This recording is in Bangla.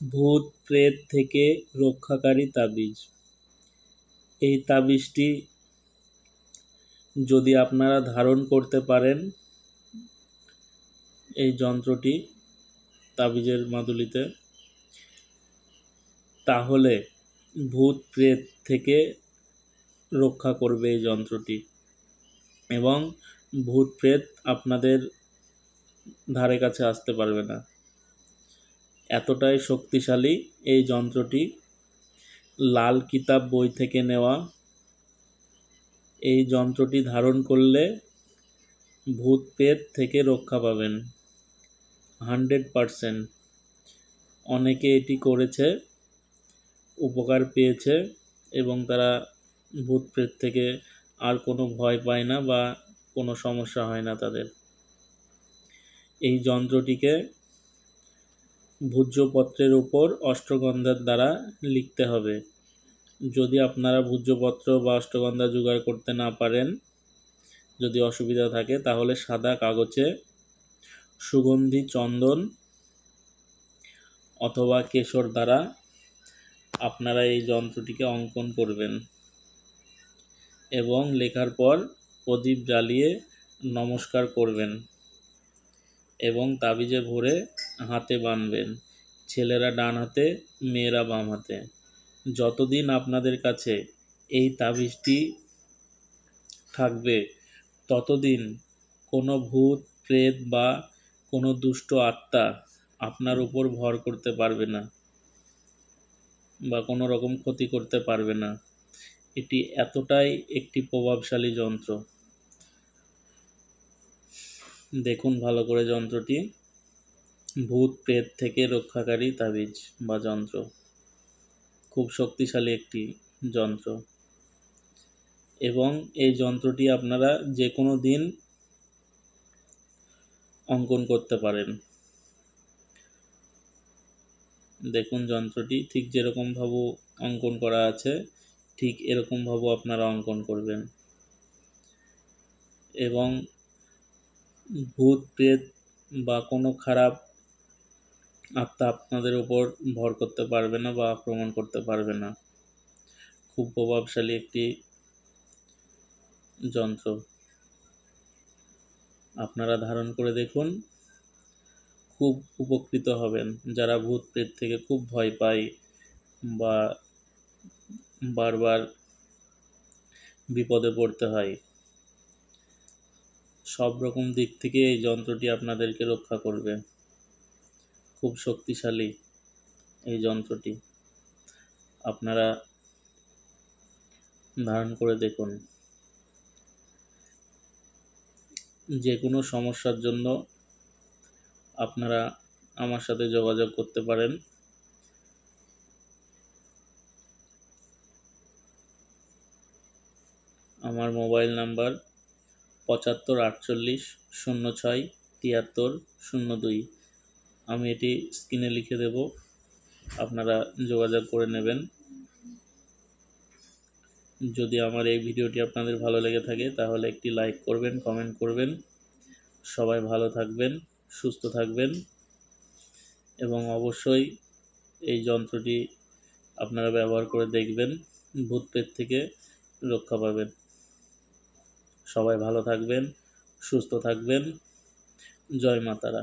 ভূত প্রেত থেকে রক্ষাকারী তাবিজ। এই তাবিজটি যদি আপনারা ধারণ করতে পারেন, এই যন্ত্রটি তাবিজের মাদুলিতে, তাহলে ভূত প্রেত থেকে রক্ষা করবে এই যন্ত্রটি। এবং ভূত প্রেত আপনাদের ধারে কাছে আসতে পারবে না। এতটাই শক্তিশালী এই যন্ত্রটি। লাল কিতাব বই থেকে নেওয়া। এই যন্ত্রটি ধারণ করলে ভূত প্রেত থেকে রক্ষা পাবেন। Hundred percent. অনেকে এটি করেছে, উপকার পেয়েছে এবং তারা ভূত প্রেত থেকে আর কোনো ভয় পায় না বা কোনো সমস্যা হয় না তাদের। এই যন্ত্রটিকে ভূজ্যপত্রের উপর অষ্টগন্ধার দ্বারা লিখতে হবে। যদি আপনারা ভূজ্যপত্র বা অষ্টগন্ধা জোগাড় করতে না পারেন, যদি অসুবিধা থাকে, তাহলে সাদা কাগজে সুগন্ধি চন্দন অথবা কেশর দ্বারা আপনারা এই যন্ত্রটিকে অঙ্কন করবেন এবং লেখার পর প্রদীপ জ্বালিয়ে নমস্কার করবেন। এবং তাবিজে ভরে হাতে বাঁধবেন ছেলেরা ডান হাতে, মেয়েরা বাম হাতে। যতদিন আপনাদের কাছে এই তাবিজটি থাকবে, ততদিন কোনো ভূত, প্রেত বা কোনো দুষ্ট আত্মা আপনার উপর ভর করতে পারবে না বা কোনো রকম ক্ষতি করতে পারবে না। এটি এতটাই একটি প্রভাবশালী যন্ত্র। দেখুন ভালো করে যন্ত্রটি। ভূত প্রেত থেকে রক্ষাকারী তাবিজ বা যন্ত্র। খুব শক্তিশালী একটি যন্ত্র। এবং এই যন্ত্রটি আপনারা যে কোনো দিন অঙ্কন করতে পারেন। দেখুন যন্ত্রটি ঠিক যেরকমভাবে অঙ্কন করা আছে, ঠিক এরকমভাবে আপনারা অঙ্কন করবেন। এবং ভূত, প্রেত বা কোনো খারাপ আত্মা আপনাদের উপর ভর করতে পারবে না বা আক্রমণ করতে পারবে না। খুব প্রভাবশালী একটি যন্ত্র। আপনারা ধারণ করে দেখুন, খুব উপকৃত হবেন। যারা ভূত, প্রেত থেকে খুব ভয় পায় বা বারবার বিপদে পড়তে হয় সব রকম দিক থেকে এই যন্ত্রটি আপনাদেরকে রক্ষা করবে। খুব শক্তিশালী এই যন্ত্রটি। আপনারা ধারণ করে দেখুন। যে কোনো সমস্যার জন্য আপনারা আমার সাথে যোগাযোগ করতে পারেন। আমার মোবাইল নাম্বার পঁচাত্তর, আটচল্লিশ, শূন্য ছয়, তিয়াত্তর, শূন্য দুই। আমি এটি স্ক্রিনে লিখে দেব। আপনারা যোগাযোগ করে নেবেন। যদি আমার এই ভিডিওটি আপনাদের ভালো লেগে থাকে, তাহলে একটি লাইক করবেন, কমেন্ট করবেন। সবাই ভালো থাকবেন, সুস্থ থাকবেন। এবং অবশ্যই এই যন্ত্রটি আপনারা ব্যবহার করে দেখবেন ভূত পেট থেকে রক্ষা পাবেন। সবাই ভালো থাকবেন সুস্থ থাকবেন। জয় মাতারা।